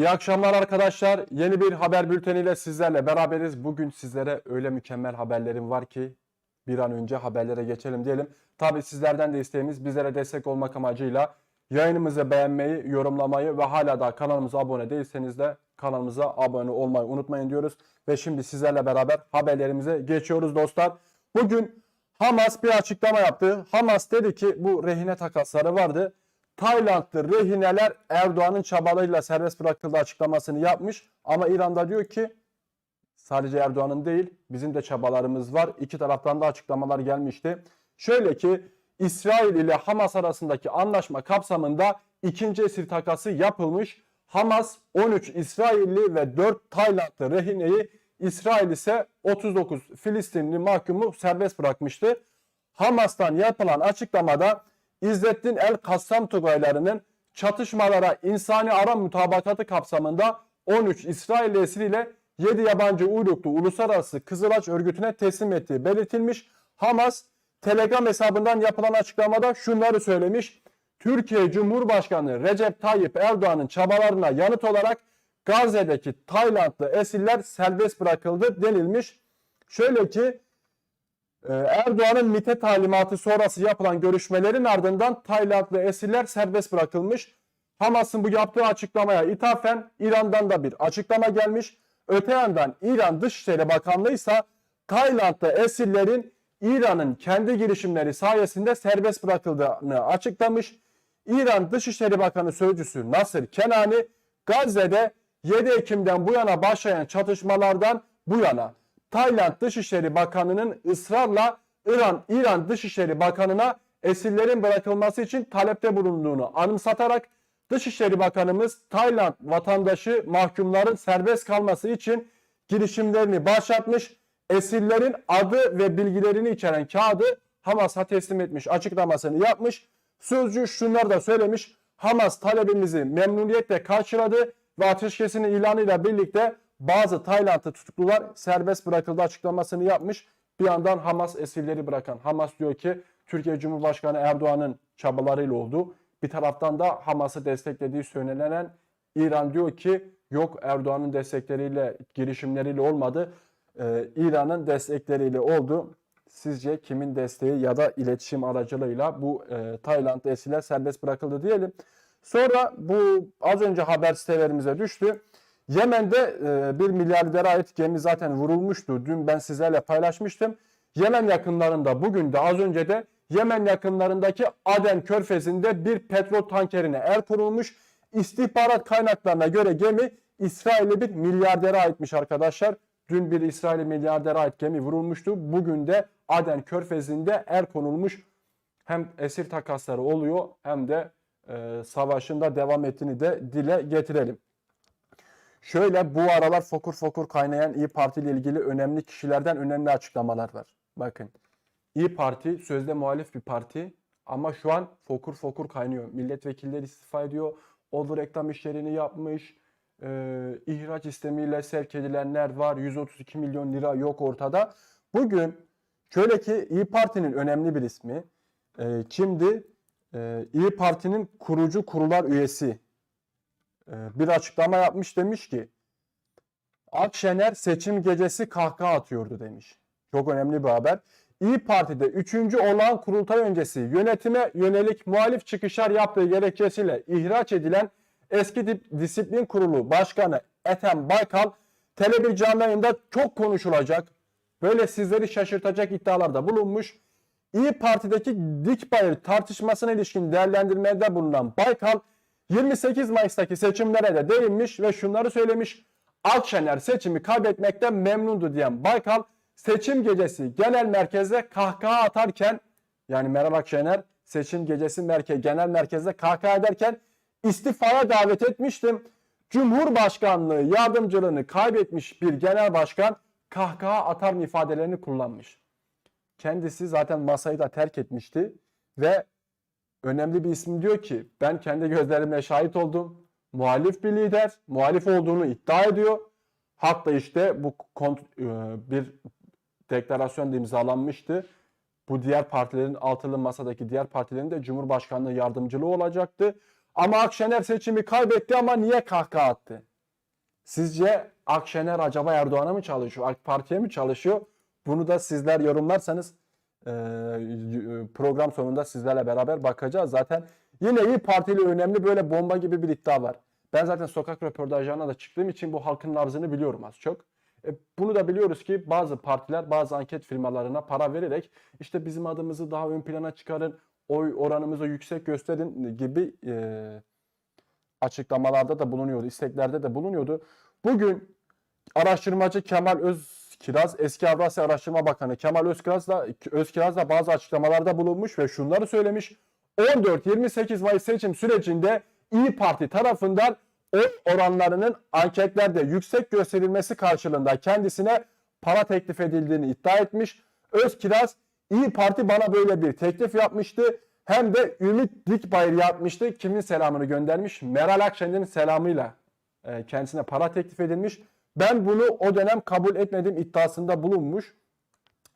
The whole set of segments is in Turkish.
İyi akşamlar arkadaşlar. Yeni bir haber bülteniyle sizlerle beraberiz. Bugün sizlere öyle mükemmel haberlerim var ki bir an önce haberlere geçelim diyelim. Tabii sizlerden de isteğimiz bizlere destek olmak amacıyla yayınımızı beğenmeyi, yorumlamayı ve hala da kanalımıza abone değilseniz de kanalımıza abone olmayı unutmayın diyoruz. Ve şimdi sizlerle beraber haberlerimize geçiyoruz dostlar. Bugün Hamas bir açıklama yaptı. Hamas dedi ki bu rehine takasları vardı. Taylandlı rehineler Erdoğan'ın çabalarıyla serbest bırakıldı açıklamasını yapmış. Ama İran'da diyor ki sadece Erdoğan'ın değil bizim de çabalarımız var. İki taraftan da açıklamalar gelmişti. Şöyle ki İsrail ile Hamas arasındaki anlaşma kapsamında ikinci esir takası yapılmış. Hamas 13 İsrailli ve 4 Taylandlı rehineyi İsrail ise 39 Filistinli mahkumu serbest bırakmıştı. Hamas'tan yapılan açıklamada İzzettin El Kassam Tugaylarının çatışmalara insani ara mutabakatı kapsamında 13 İsrail esiriyle 7 yabancı uyruklu uluslararası Kızılaç örgütüne teslim ettiği belirtilmiş. Hamas Telegram hesabından yapılan açıklamada şunları söylemiş. Türkiye Cumhurbaşkanı Recep Tayyip Erdoğan'ın çabalarına yanıt olarak Gazze'deki Taylandlı esirler serbest bırakıldı denilmiş. Şöyle ki Erdoğan'ın MİT'e talimatı sonrası yapılan görüşmelerin ardından Taylandlı esirler serbest bırakılmış. Hamas'ın bu yaptığı açıklamaya ithafen İran'dan da bir açıklama gelmiş. Öte yandan İran Dışişleri Bakanlığı ise Taylandlı esirlerin İran'ın kendi girişimleri sayesinde serbest bırakıldığını açıklamış. İran Dışişleri Bakanı Sözcüsü Nasır Kenani Gazze'de 7 Ekim'den bu yana başlayan çatışmalardan bu yana Tayland Dışişleri Bakanı'nın ısrarla İran İran Dışişleri Bakanı'na esirlerin bırakılması için talepte bulunduğunu anımsatarak Dışişleri Bakanımız Tayland vatandaşı mahkumların serbest kalması için girişimlerini başlatmış. Esirlerin adı ve bilgilerini içeren kağıdı Hamas'a teslim etmiş açıklamasını yapmış. Sözcü şunları da söylemiş. Hamas talebimizi memnuniyetle karşıladı ve ateşkesin ilanıyla birlikte bazı Taylandlı tutuklular serbest bırakıldı açıklamasını yapmış. Bir yandan Hamas esirleri bırakan. Hamas diyor ki Türkiye Cumhurbaşkanı Erdoğan'ın çabalarıyla oldu. Bir taraftan da Hamas'ı desteklediği söylenen İran diyor ki yok Erdoğan'ın destekleriyle girişimleriyle olmadı. Ee, İran'ın destekleriyle oldu. Sizce kimin desteği ya da iletişim aracılığıyla bu e, Tayland esirler serbest bırakıldı diyelim. Sonra bu az önce haber sitelerimize düştü. Yemen'de e, bir milyardere ait gemi zaten vurulmuştu. Dün ben sizlerle paylaşmıştım. Yemen yakınlarında bugün de az önce de Yemen yakınlarındaki Aden Körfezi'nde bir petrol tankerine el kurulmuş. İstihbarat kaynaklarına göre gemi İsrail'e bir milyardere aitmiş arkadaşlar. Dün bir İsrail milyardere ait gemi vurulmuştu. Bugün de Aden Körfezi'nde el konulmuş. Hem esir takasları oluyor hem de e, savaşın da devam ettiğini de dile getirelim. Şöyle bu aralar fokur fokur kaynayan İyi Parti ile ilgili önemli kişilerden önemli açıklamalar var. Bakın İyi Parti sözde muhalif bir parti ama şu an fokur fokur kaynıyor. Milletvekilleri istifa ediyor. Olur reklam işlerini yapmış. Ee, ihraç istemiyle sevk edilenler var. 132 milyon lira yok ortada. Bugün şöyle ki İyi Parti'nin önemli bir ismi. E, kimdi? E, İyi Parti'nin kurucu kurullar üyesi e, bir açıklama yapmış demiş ki Akşener seçim gecesi kahkaha atıyordu demiş. Çok önemli bir haber. İyi Parti'de 3. olağan kurultay öncesi yönetime yönelik muhalif çıkışlar yaptığı gerekçesiyle ihraç edilen eski disiplin kurulu başkanı Ethem Baykal Tele1 canlı yayında çok konuşulacak, böyle sizleri şaşırtacak iddialarda bulunmuş. İyi Parti'deki dik bayır tartışmasına ilişkin değerlendirmede bulunan Baykal 28 Mayıs'taki seçimlere de değinmiş ve şunları söylemiş. Akşener seçimi kaybetmekten memnundu diyen Baykal seçim gecesi genel merkezde kahkaha atarken yani Meral Akşener seçim gecesi merkez, genel merkezde kahkaha ederken istifaya davet etmiştim. Cumhurbaşkanlığı yardımcılığını kaybetmiş bir genel başkan kahkaha atar ifadelerini kullanmış. Kendisi zaten masayı da terk etmişti ve önemli bir isim diyor ki ben kendi gözlerimle şahit oldum. Muhalif bir lider, muhalif olduğunu iddia ediyor. Hatta işte bu e, bir deklarasyon da imzalanmıştı. Bu diğer partilerin altılı masadaki diğer partilerin de Cumhurbaşkanlığı yardımcılığı olacaktı. Ama Akşener seçimi kaybetti ama niye kahkaha attı? Sizce Akşener acaba Erdoğan'a mı çalışıyor, AK Parti'ye mi çalışıyor? Bunu da sizler yorumlarsanız program sonunda sizlerle beraber bakacağız. Zaten yine İyi Partili önemli böyle bomba gibi bir iddia var. Ben zaten sokak röportajlarına da çıktığım için bu halkın nabzını biliyorum az çok. E, bunu da biliyoruz ki bazı partiler bazı anket firmalarına para vererek işte bizim adımızı daha ön plana çıkarın, oy oranımızı yüksek gösterin gibi e, açıklamalarda da bulunuyordu, isteklerde de bulunuyordu. Bugün araştırmacı Kemal Özkiraz, eski Avrasya Araştırma Bakanı Kemal Özkiraz da, Özkiraz da bazı açıklamalarda bulunmuş ve şunları söylemiş. 14-28 Mayıs seçim sürecinde İyi Parti tarafından oy oranlarının anketlerde yüksek gösterilmesi karşılığında kendisine para teklif edildiğini iddia etmiş. Özkiraz İyi Parti bana böyle bir teklif yapmıştı. Hem de Ümit Dikbayır yapmıştı. Kimin selamını göndermiş? Meral Akşener'in selamıyla e, kendisine para teklif edilmiş. Ben bunu o dönem kabul etmedim iddiasında bulunmuş.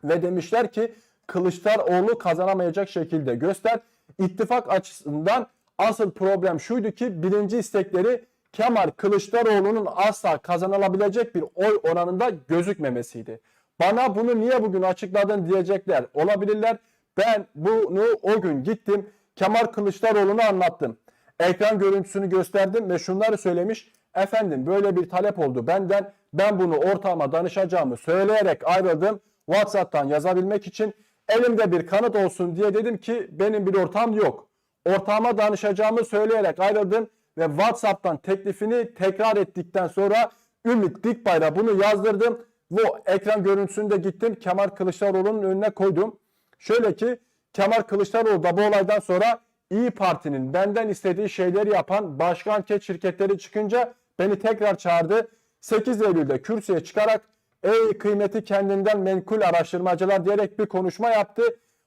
Ve demişler ki Kılıçdaroğlu kazanamayacak şekilde göster. İttifak açısından asıl problem şuydu ki birinci istekleri Kemal Kılıçdaroğlu'nun asla kazanılabilecek bir oy oranında gözükmemesiydi. Bana bunu niye bugün açıkladın diyecekler olabilirler. Ben bunu o gün gittim Kemal Kılıçdaroğlu'na anlattım. Ekran görüntüsünü gösterdim ve şunları söylemiş. Efendim böyle bir talep oldu benden. Ben bunu ortağıma danışacağımı söyleyerek ayrıldım. WhatsApp'tan yazabilmek için elimde bir kanıt olsun diye dedim ki benim bir ortağım yok. Ortağıma danışacağımı söyleyerek ayrıldım ve WhatsApp'tan teklifini tekrar ettikten sonra Ümit Dikbayrak'a bunu yazdırdım. Bu ekran görüntüsünü de gittim Kemal Kılıçdaroğlu'nun önüne koydum. Şöyle ki Kemal Kılıçdaroğlu da bu olaydan sonra İyi Parti'nin benden istediği şeyleri yapan başka anket şirketleri çıkınca beni tekrar çağırdı. 8 Eylül'de kürsüye çıkarak ey kıymeti kendinden menkul araştırmacılar diyerek bir konuşma yaptı.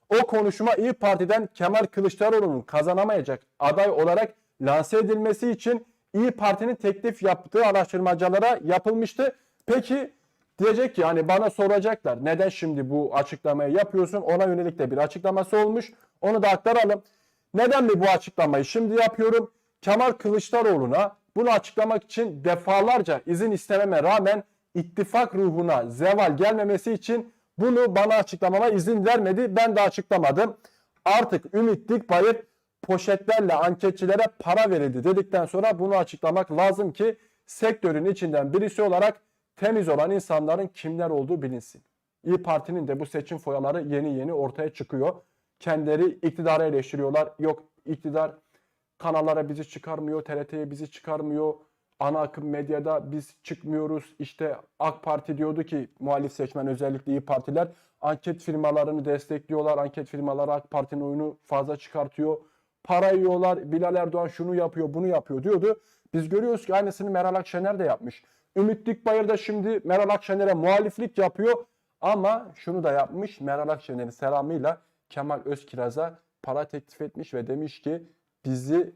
O konuşma İyi Parti'den Kemal Kılıçdaroğlu'nun kazanamayacak aday olarak lanse edilmesi için İyi Parti'nin teklif yaptığı araştırmacılara yapılmıştı. Peki diyecek ki yani bana soracaklar neden şimdi bu açıklamayı yapıyorsun ona yönelik de bir açıklaması olmuş. Onu da aktaralım. Neden mi bu açıklamayı şimdi yapıyorum? Kemal Kılıçdaroğlu'na bunu açıklamak için defalarca izin istememe rağmen ittifak ruhuna zeval gelmemesi için bunu bana açıklamama izin vermedi. Ben de açıklamadım. Artık Ümit Dikbayır poşetlerle anketçilere para verildi dedikten sonra bunu açıklamak lazım ki sektörün içinden birisi olarak temiz olan insanların kimler olduğu bilinsin. İyi Parti'nin de bu seçim foyaları yeni yeni ortaya çıkıyor. Kendileri iktidarı eleştiriyorlar. Yok iktidar kanallara bizi çıkarmıyor, TRT'ye bizi çıkarmıyor. Ana akım medyada biz çıkmıyoruz. İşte AK Parti diyordu ki muhalif seçmen özellikle iyi partiler anket firmalarını destekliyorlar. Anket firmaları AK Parti'nin oyunu fazla çıkartıyor. Para yiyorlar. Bilal Erdoğan şunu yapıyor, bunu yapıyor diyordu. Biz görüyoruz ki aynısını Meral Akşener de yapmış. Ümit Dikbayır da şimdi Meral Akşener'e muhaliflik yapıyor. Ama şunu da yapmış. Meral Akşener'in selamıyla Kemal Özkiraz'a para teklif etmiş ve demiş ki bizi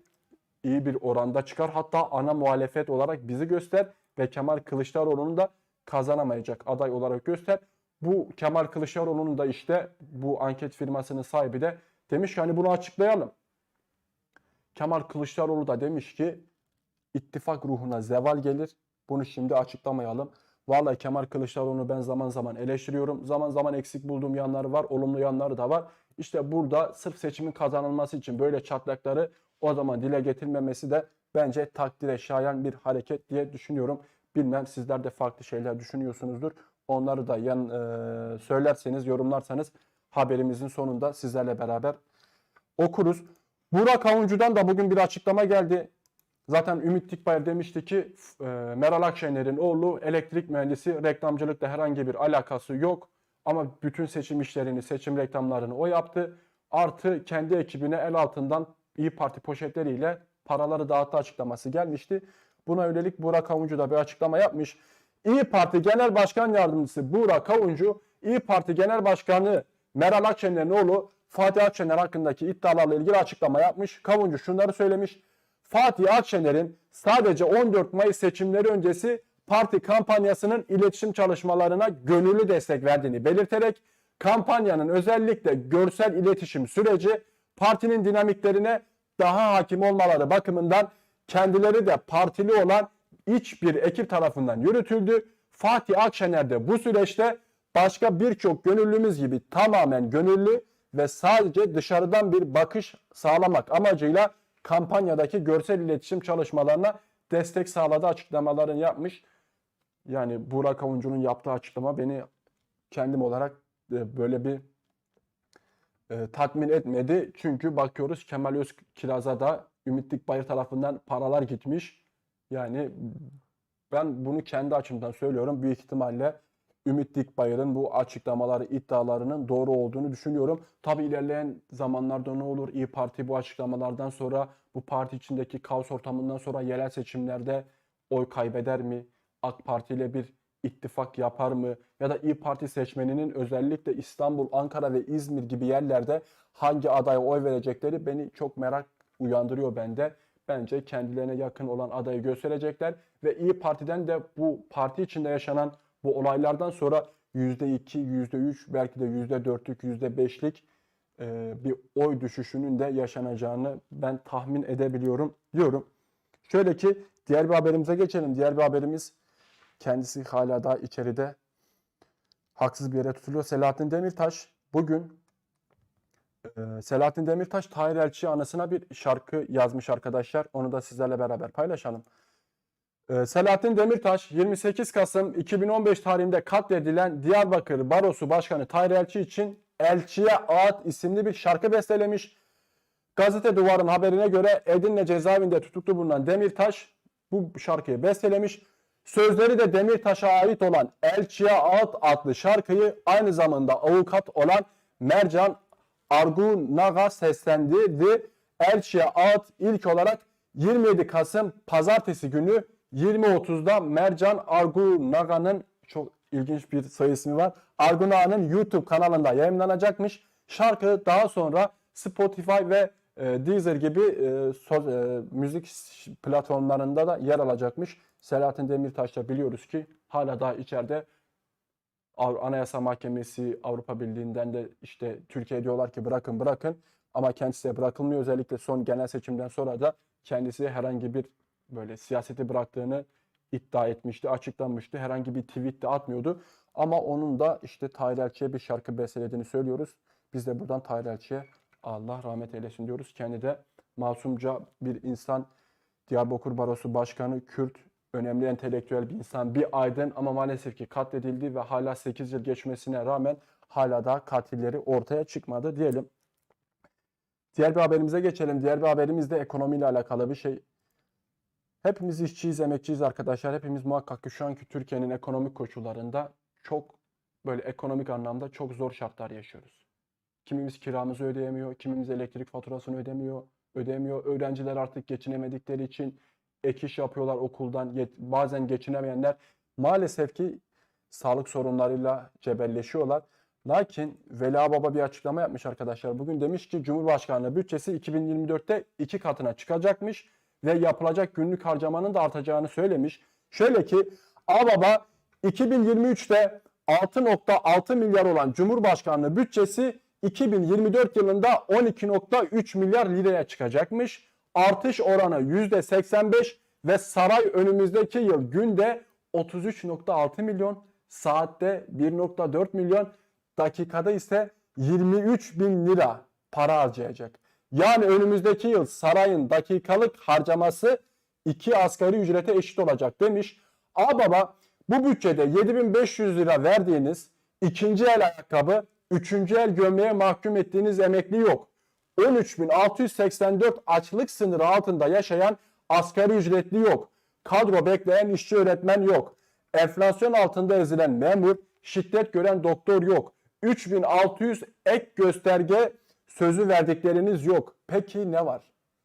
iyi bir oranda çıkar. Hatta ana muhalefet olarak bizi göster ve Kemal Kılıçdaroğlu'nu da kazanamayacak aday olarak göster. Bu Kemal Kılıçdaroğlu'nun da işte bu anket firmasının sahibi de demiş ki hani bunu açıklayalım. Kemal Kılıçdaroğlu da demiş ki ittifak ruhuna zeval gelir. Bunu şimdi açıklamayalım. Vallahi Kemal Kılıçdaroğlu'nu ben zaman zaman eleştiriyorum. Zaman zaman eksik bulduğum yanları var, olumlu yanları da var. İşte burada sırf seçimin kazanılması için böyle çatlakları o zaman dile getirmemesi de bence takdire şayan bir hareket diye düşünüyorum. Bilmem sizler de farklı şeyler düşünüyorsunuzdur. Onları da yan e, söylerseniz, yorumlarsanız haberimizin sonunda sizlerle beraber okuruz. Burak Avuncu'dan da bugün bir açıklama geldi. Zaten Ümit Dikbayır demişti ki e, Meral Akşener'in oğlu elektrik mühendisi reklamcılıkla herhangi bir alakası yok. Ama bütün seçim işlerini, seçim reklamlarını o yaptı. Artı kendi ekibine el altından İyi Parti poşetleriyle paraları dağıttı açıklaması gelmişti. Buna yönelik Burak Avuncu da bir açıklama yapmış. İyi Parti Genel Başkan Yardımcısı Burak Avuncu, İyi Parti Genel Başkanı Meral Akşener'in oğlu Fatih Akşener hakkındaki iddialarla ilgili açıklama yapmış. Kavuncu şunları söylemiş. Fatih Akşener'in sadece 14 Mayıs seçimleri öncesi parti kampanyasının iletişim çalışmalarına gönüllü destek verdiğini belirterek kampanyanın özellikle görsel iletişim süreci partinin dinamiklerine daha hakim olmaları bakımından kendileri de partili olan iç bir ekip tarafından yürütüldü. Fatih Akşener de bu süreçte başka birçok gönüllümüz gibi tamamen gönüllü ve sadece dışarıdan bir bakış sağlamak amacıyla kampanyadaki görsel iletişim çalışmalarına destek sağladı açıklamalarını yapmış. Yani Burak Avuncu'nun yaptığı açıklama beni kendim olarak e, böyle bir e, tatmin etmedi. Çünkü bakıyoruz Kemal Özkiraz'a da Ümit Dikbayır tarafından paralar gitmiş. Yani ben bunu kendi açımdan söylüyorum. Büyük ihtimalle Ümit Dikbayır'ın bu açıklamaları, iddialarının doğru olduğunu düşünüyorum. Tabi ilerleyen zamanlarda ne olur? İyi Parti bu açıklamalardan sonra, bu parti içindeki kaos ortamından sonra yerel seçimlerde oy kaybeder mi? AK Parti ile bir ittifak yapar mı? Ya da İyi Parti seçmeninin özellikle İstanbul, Ankara ve İzmir gibi yerlerde hangi adaya oy verecekleri beni çok merak uyandırıyor bende. Bence kendilerine yakın olan adayı gösterecekler ve İyi Parti'den de bu parti içinde yaşanan bu olaylardan sonra %2, %3 belki de %4'lük, %5'lik e, bir oy düşüşünün de yaşanacağını ben tahmin edebiliyorum diyorum. Şöyle ki diğer bir haberimize geçelim. Diğer bir haberimiz kendisi hala daha içeride haksız bir yere tutuluyor. Selahattin Demirtaş bugün e, Selahattin Demirtaş Tahir Elçi anısına bir şarkı yazmış arkadaşlar. Onu da sizlerle beraber paylaşalım. Ee, Selahattin Demirtaş 28 Kasım 2015 tarihinde katledilen Diyarbakır Barosu Başkanı Tahir Elçi için Elçiye Ağıt isimli bir şarkı bestelemiş. Gazete Duvar'ın haberine göre Edirne cezaevinde tutuklu bulunan Demirtaş bu şarkıyı bestelemiş. Sözleri de Demirtaş'a ait olan Elçiye Ağıt adlı şarkıyı aynı zamanda avukat olan Mercan Argunag'a seslendirdi. Elçiye Ağıt ilk olarak 27 Kasım Pazartesi günü 20.30'da Mercan Argunaga'nın çok ilginç bir ismi var. Argunaga'nın YouTube kanalında yayınlanacakmış. Şarkı daha sonra Spotify ve e, Deezer gibi e, so- e, müzik platformlarında da yer alacakmış. Selahattin Demirtaş da biliyoruz ki hala daha içeride Anayasa Mahkemesi, Avrupa Birliği'nden de işte Türkiye diyorlar ki bırakın bırakın ama kendisi de bırakılmıyor. Özellikle son genel seçimden sonra da kendisi herhangi bir böyle siyaseti bıraktığını iddia etmişti, açıklanmıştı. Herhangi bir tweet de atmıyordu. Ama onun da işte Tahir Elçi'ye bir şarkı bestelediğini söylüyoruz. Biz de buradan Tahir Elçi'ye Allah rahmet eylesin diyoruz. Kendi de masumca bir insan, Diyarbakır Barosu Başkanı, Kürt, önemli entelektüel bir insan, bir aydın ama maalesef ki katledildi ve hala 8 yıl geçmesine rağmen hala daha katilleri ortaya çıkmadı diyelim. Diğer bir haberimize geçelim. Diğer bir haberimiz de ekonomiyle alakalı bir şey. Hepimiz işçiyiz, emekçiyiz arkadaşlar. Hepimiz muhakkak ki şu anki Türkiye'nin ekonomik koşullarında çok böyle ekonomik anlamda çok zor şartlar yaşıyoruz. Kimimiz kiramızı ödeyemiyor, kimimiz elektrik faturasını ödemiyor, ödemiyor. Öğrenciler artık geçinemedikleri için ek iş yapıyorlar okuldan. Bazen geçinemeyenler maalesef ki sağlık sorunlarıyla cebelleşiyorlar. Lakin Vela Baba bir açıklama yapmış arkadaşlar. Bugün demiş ki Cumhurbaşkanlığı bütçesi 2024'te iki katına çıkacakmış ve yapılacak günlük harcamanın da artacağını söylemiş. Şöyle ki ABABA 2023'te 6.6 milyar olan Cumhurbaşkanlığı bütçesi 2024 yılında 12.3 milyar liraya çıkacakmış. Artış oranı %85 ve saray önümüzdeki yıl günde 33.6 milyon, saatte 1.4 milyon, dakikada ise 23 bin lira para harcayacak. Yani önümüzdeki yıl sarayın dakikalık harcaması iki asgari ücrete eşit olacak demiş. Ağbaba bu bütçede 7500 lira verdiğiniz ikinci el ayakkabı, üçüncü el gömleğe mahkum ettiğiniz emekli yok. 13.684 açlık sınırı altında yaşayan asgari ücretli yok. Kadro bekleyen işçi öğretmen yok. Enflasyon altında ezilen memur, şiddet gören doktor yok. 3600 ek gösterge sözü verdikleriniz yok. Peki ne var?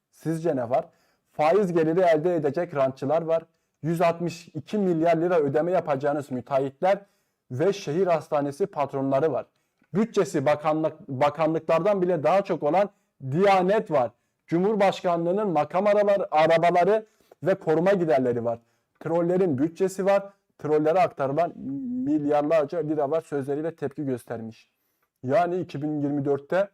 Sizce ne var? Faiz geliri elde edecek rantçılar var. 162 milyar lira ödeme yapacağınız müteahhitler ve şehir hastanesi patronları var. Bütçesi bakanlık, bakanlıklardan bile daha çok olan Diyanet var. Cumhurbaşkanlığının makam arabaları, arabaları ve koruma giderleri var. Trollerin bütçesi var. Trollere aktarılan milyarlarca lira var sözleriyle tepki göstermiş. Yani 2024'te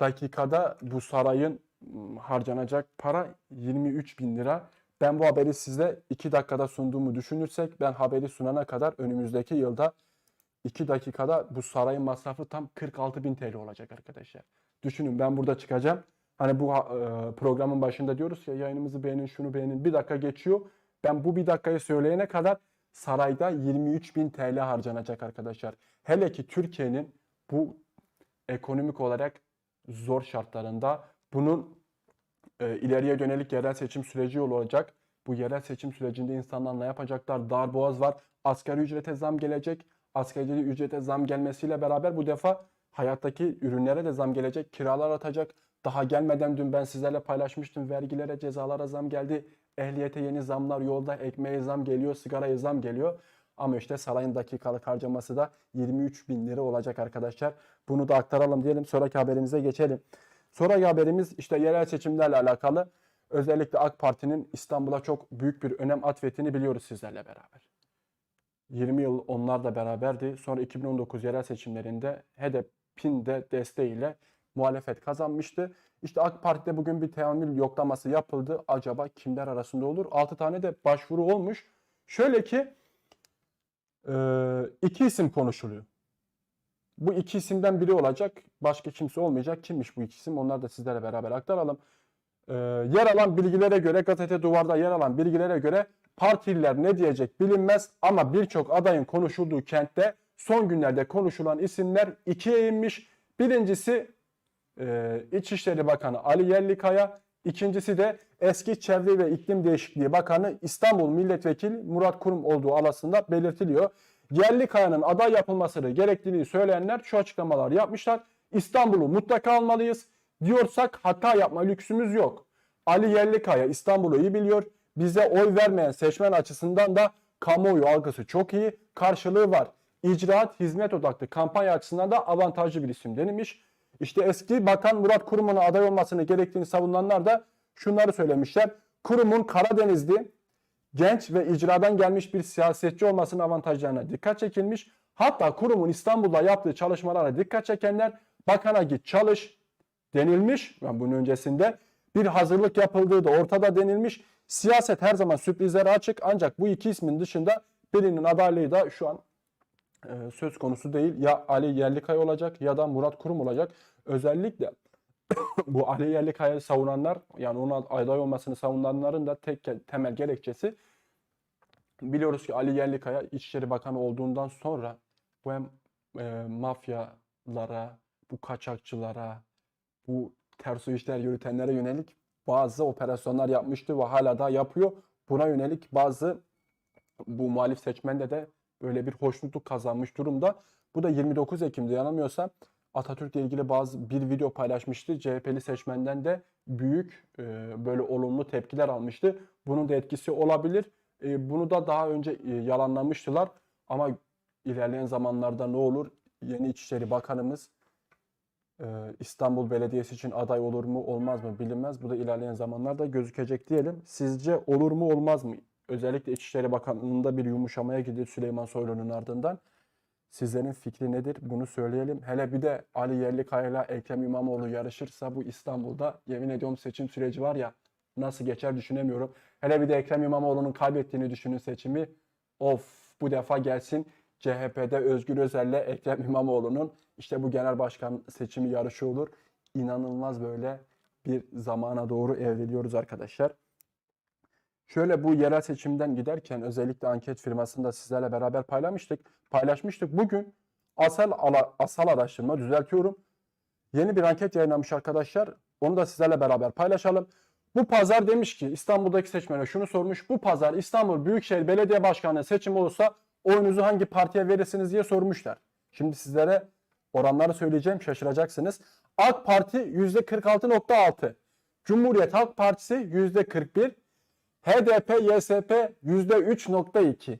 dakikada bu sarayın ım, harcanacak para 23 bin lira. Ben bu haberi size 2 dakikada sunduğumu düşünürsek ben haberi sunana kadar önümüzdeki yılda 2 dakikada bu sarayın masrafı tam 46 bin TL olacak arkadaşlar. Düşünün ben burada çıkacağım. Hani bu e, programın başında diyoruz ya yayınımızı beğenin şunu beğenin bir dakika geçiyor. Ben bu bir dakikayı söyleyene kadar sarayda 23 bin TL harcanacak arkadaşlar. Hele ki Türkiye'nin bu ekonomik olarak zor şartlarında bunun e, ileriye dönelik yerel seçim süreci olacak. Bu yerel seçim sürecinde insanlar ne yapacaklar? Darboğaz var. Asgari ücrete zam gelecek. Asgari ücrete zam gelmesiyle beraber bu defa hayattaki ürünlere de zam gelecek. Kiralar artacak. Daha gelmeden dün ben sizlerle paylaşmıştım. Vergilere, cezalara zam geldi. Ehliyete yeni zamlar yolda. Ekmeğe zam geliyor. Sigaraya zam geliyor. Ama işte sarayın dakikalık harcaması da 23 bin lira olacak arkadaşlar. Bunu da aktaralım diyelim. Sonraki haberimize geçelim. Sonraki haberimiz işte yerel seçimlerle alakalı. Özellikle AK Parti'nin İstanbul'a çok büyük bir önem atfettiğini biliyoruz sizlerle beraber. 20 yıl onlar da beraberdi. Sonra 2019 yerel seçimlerinde HDP'in de desteğiyle muhalefet kazanmıştı. İşte AK Parti'de bugün bir teamül yoklaması yapıldı. Acaba kimler arasında olur? 6 tane de başvuru olmuş. Şöyle ki e, iki isim konuşuluyor. Bu iki isimden biri olacak. Başka kimse olmayacak. Kimmiş bu iki isim? Onları da sizlere beraber aktaralım. Ee, yer alan bilgilere göre, gazete duvarda yer alan bilgilere göre partililer ne diyecek bilinmez ama birçok adayın konuşulduğu kentte son günlerde konuşulan isimler ikiye inmiş. Birincisi e, İçişleri Bakanı Ali Yerlikaya, ikincisi de eski Çevre ve İklim Değişikliği Bakanı İstanbul Milletvekili Murat Kurum olduğu alasında belirtiliyor. Yerlikaya'nın aday yapılmasını gerektiğini söyleyenler şu açıklamalar yapmışlar. İstanbul'u mutlaka almalıyız. Diyorsak hata yapma lüksümüz yok. Ali Yerlikaya İstanbul'u iyi biliyor. Bize oy vermeyen seçmen açısından da kamuoyu algısı çok iyi. Karşılığı var. İcraat, hizmet odaklı kampanya açısından da avantajlı bir isim denilmiş. İşte eski Bakan Murat Kurum'un aday olmasını gerektiğini savunanlar da şunları söylemişler. Kurum'un Karadenizli, genç ve icradan gelmiş bir siyasetçi olmasının avantajlarına dikkat çekilmiş. Hatta kurumun İstanbul'da yaptığı çalışmalara dikkat çekenler bakana git çalış denilmiş. Yani bunun öncesinde bir hazırlık yapıldığı da ortada denilmiş. Siyaset her zaman sürprizlere açık ancak bu iki ismin dışında birinin adaylığı da şu an e, söz konusu değil. Ya Ali Yerlikaya olacak ya da Murat Kurum olacak. Özellikle bu Ali Yerlikaya'yı savunanlar yani ona aday olmasını savunanların da tek temel gerekçesi biliyoruz ki Ali Yerlikaya İçişleri Bakanı olduğundan sonra bu hem e, mafyalara, bu kaçakçılara, bu ters işler yürütenlere yönelik bazı operasyonlar yapmıştı ve hala da yapıyor. Buna yönelik bazı bu muhalif seçmende de böyle bir hoşnutluk kazanmış durumda. Bu da 29 Ekim'de yanılmıyorsam Atatürk'le ilgili bazı bir video paylaşmıştı. CHP'li seçmenden de büyük e, böyle olumlu tepkiler almıştı. Bunun da etkisi olabilir. E, bunu da daha önce e, yalanlamıştılar. Ama ilerleyen zamanlarda ne olur? Yeni İçişleri Bakanımız İstanbul Belediyesi için aday olur mu olmaz mı bilinmez. Bu da ilerleyen zamanlarda gözükecek diyelim. Sizce olur mu olmaz mı? Özellikle İçişleri Bakanlığı'nda bir yumuşamaya gidiyor Süleyman Soylu'nun ardından. Sizlerin fikri nedir? Bunu söyleyelim. Hele bir de Ali Yerlikaya ile Ekrem İmamoğlu yarışırsa bu İstanbul'da yemin ediyorum seçim süreci var ya nasıl geçer düşünemiyorum. Hele bir de Ekrem İmamoğlu'nun kaybettiğini düşünün seçimi. Of bu defa gelsin CHP'de Özgür Özel'le Ekrem İmamoğlu'nun işte bu genel başkan seçimi yarışı olur. İnanılmaz böyle bir zamana doğru evriliyoruz arkadaşlar. Şöyle bu yerel seçimden giderken özellikle anket firmasında sizlerle beraber paylaşmıştık. Paylaşmıştık. Bugün asal ala, asal araştırma düzeltiyorum. Yeni bir anket yayınlamış arkadaşlar. Onu da sizlerle beraber paylaşalım. Bu pazar demiş ki İstanbul'daki seçmene şunu sormuş. Bu pazar İstanbul Büyükşehir Belediye Başkanı seçim olursa oyunuzu hangi partiye verirsiniz diye sormuşlar. Şimdi sizlere oranları söyleyeceğim şaşıracaksınız. AK Parti %46.6. Cumhuriyet Halk Partisi %41. HDP, YSP %3.2.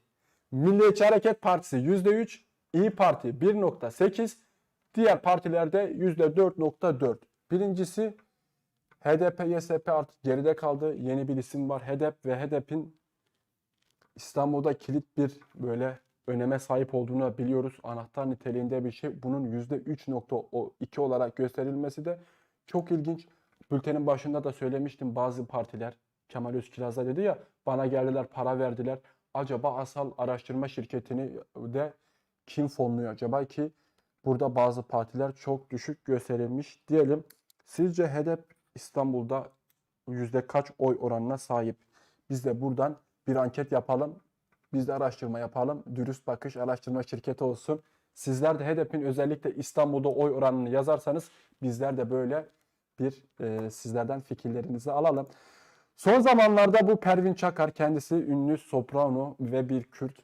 Milliyetçi Hareket Partisi %3. İyi Parti 1.8. Diğer partilerde %4.4. Birincisi HDP, YSP artık geride kaldı. Yeni bir isim var. HDP ve HDP'in İstanbul'da kilit bir böyle öneme sahip olduğunu biliyoruz. Anahtar niteliğinde bir şey. Bunun %3.2 olarak gösterilmesi de çok ilginç. Bültenin başında da söylemiştim bazı partiler Kemal Özkiraz'a dedi ya bana geldiler para verdiler. Acaba asal araştırma şirketini de kim fonluyor acaba ki burada bazı partiler çok düşük gösterilmiş diyelim. Sizce HDP İstanbul'da yüzde kaç oy oranına sahip? Biz de buradan bir anket yapalım. Biz de araştırma yapalım. Dürüst Bakış Araştırma Şirketi olsun. Sizler de HDP'nin özellikle İstanbul'da oy oranını yazarsanız bizler de böyle bir e, sizlerden fikirlerinizi alalım. Son zamanlarda bu Pervin Çakar kendisi ünlü soprano ve bir Kürt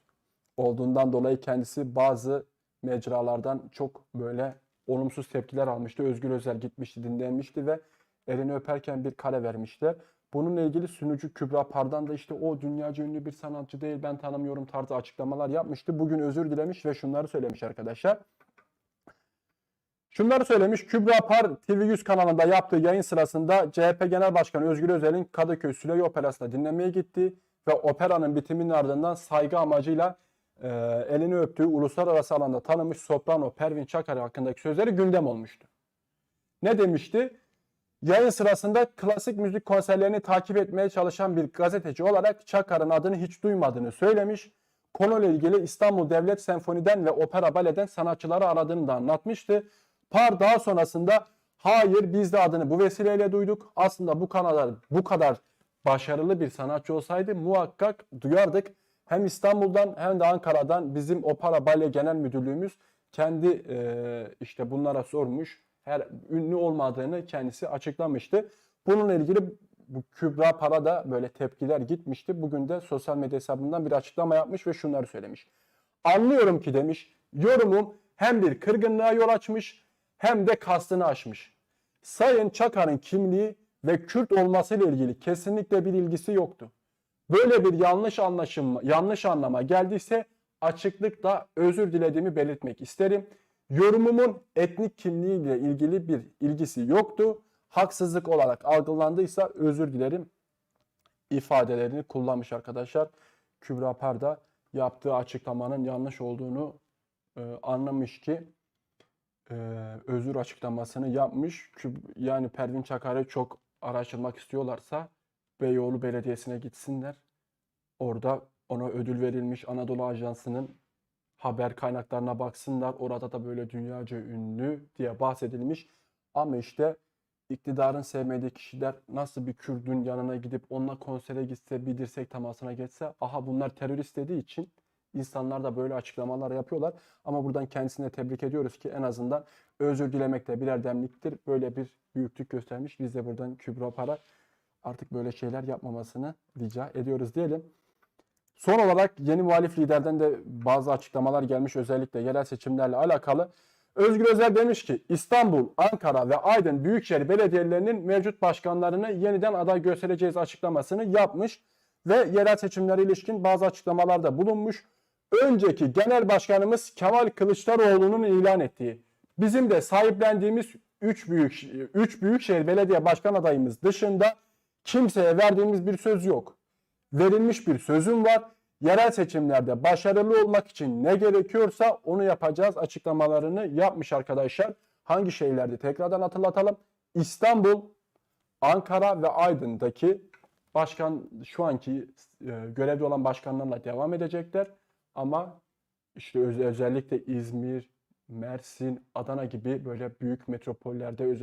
olduğundan dolayı kendisi bazı mecralardan çok böyle olumsuz tepkiler almıştı. Özgür Özel gitmişti, dinlenmişti ve elini öperken bir kare vermişti. Bununla ilgili sunucu Kübra Pardan da işte o dünyaca ünlü bir sanatçı değil ben tanımıyorum tarzı açıklamalar yapmıştı. Bugün özür dilemiş ve şunları söylemiş arkadaşlar. Şunları söylemiş. Kübra Par TV100 kanalında yaptığı yayın sırasında CHP Genel Başkanı Özgür Özel'in Kadıköy Süleyman Operası'na dinlemeye gitti ve operanın bitiminin ardından saygı amacıyla e, elini öptüğü uluslararası alanda tanınmış soprano Pervin Çakar hakkındaki sözleri gündem olmuştu. Ne demişti? Yayın sırasında klasik müzik konserlerini takip etmeye çalışan bir gazeteci olarak Çakar'ın adını hiç duymadığını söylemiş. Konuyla ilgili İstanbul Devlet Senfoni'den ve Opera Bale'den sanatçıları aradığını da anlatmıştı. Par daha sonrasında hayır biz de adını bu vesileyle duyduk. Aslında bu kadar bu kadar başarılı bir sanatçı olsaydı muhakkak duyardık. Hem İstanbul'dan hem de Ankara'dan bizim Opera Bale Genel Müdürlüğümüz kendi e, işte bunlara sormuş. Her ünlü olmadığını kendisi açıklamıştı. Bununla ilgili bu Kübra Para da böyle tepkiler gitmişti. Bugün de sosyal medya hesabından bir açıklama yapmış ve şunları söylemiş. Anlıyorum ki demiş yorumum hem bir kırgınlığa yol açmış hem de kastını aşmış. Sayın Çakar'ın kimliği ve Kürt olmasıyla ilgili kesinlikle bir ilgisi yoktu. Böyle bir yanlış anlaşılma, yanlış anlama geldiyse açıklıkla özür dilediğimi belirtmek isterim. Yorumumun etnik kimliğiyle ilgili bir ilgisi yoktu. Haksızlık olarak algılandıysa özür dilerim ifadelerini kullanmış arkadaşlar. Kübra Parda yaptığı açıklamanın yanlış olduğunu e, anlamış ki e, özür açıklamasını yapmış. Yani Pervin Çakar'ı çok araştırmak istiyorlarsa Beyoğlu Belediyesi'ne gitsinler. Orada ona ödül verilmiş Anadolu Ajansı'nın haber kaynaklarına baksınlar. Orada da böyle dünyaca ünlü diye bahsedilmiş. Ama işte iktidarın sevmediği kişiler nasıl bir Kürdün yanına gidip onunla konsere gitse, bir dirsek temasına geçse, aha bunlar terörist dediği için insanlar da böyle açıklamalar yapıyorlar. Ama buradan kendisine tebrik ediyoruz ki en azından özür dilemek de bir erdemliktir. Böyle bir büyüklük göstermiş. Biz de buradan Kübra Para artık böyle şeyler yapmamasını rica ediyoruz diyelim. Son olarak yeni muhalif liderden de bazı açıklamalar gelmiş özellikle yerel seçimlerle alakalı. Özgür Özel demiş ki İstanbul, Ankara ve Aydın Büyükşehir Belediyelerinin mevcut başkanlarını yeniden aday göstereceğiz açıklamasını yapmış ve yerel seçimlere ilişkin bazı açıklamalarda bulunmuş. Önceki genel başkanımız Kemal Kılıçdaroğlu'nun ilan ettiği, bizim de sahiplendiğimiz 3 büyük 3 büyükşehir belediye başkan adayımız dışında kimseye verdiğimiz bir söz yok verilmiş bir sözüm var. Yerel seçimlerde başarılı olmak için ne gerekiyorsa onu yapacağız açıklamalarını yapmış arkadaşlar. Hangi şehirlerde tekrardan hatırlatalım. İstanbul, Ankara ve Aydın'daki başkan şu anki e, görevde olan başkanlarla devam edecekler. Ama işte öz- özellikle İzmir, Mersin, Adana gibi böyle büyük metropollerde özellikle